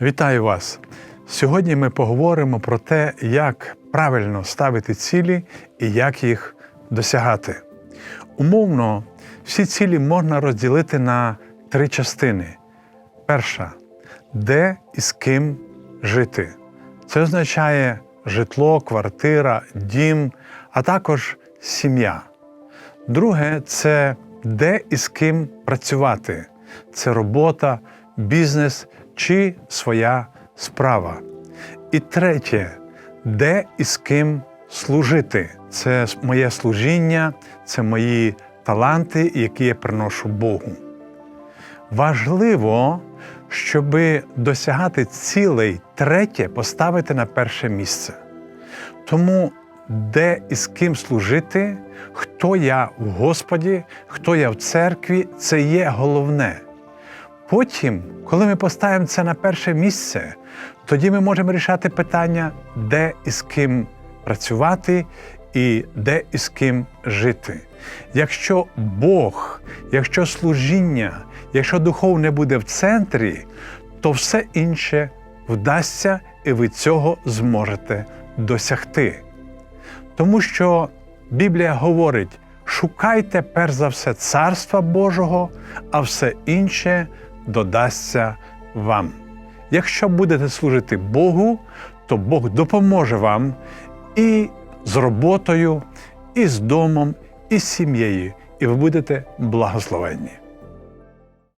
Вітаю вас! Сьогодні ми поговоримо про те, як правильно ставити цілі і як їх досягати. Умовно, всі цілі можна розділити на три частини. Перша де і з ким жити. Це означає житло, квартира, дім, а також сім'я. Друге це де і з ким працювати. Це робота, бізнес чи своя справа. І третє де і з ким служити. Це моє служіння, це мої таланти, які я приношу Богу. Важливо, щоб досягати цілей третє поставити на перше місце. Тому де і з ким служити, хто я в Господі, хто я в церкві, це є головне. Потім, коли ми поставимо це на перше місце, тоді ми можемо рішати питання, де і з ким працювати і де і з ким жити. Якщо Бог, якщо служіння, якщо духовне буде в центрі, то все інше вдасться і ви цього зможете досягти. Тому що Біблія говорить: шукайте перш за все Царства Божого, а все інше додасться вам. Якщо будете служити Богу, то Бог допоможе вам і з роботою, і з домом, і з сім'єю, і ви будете благословенні.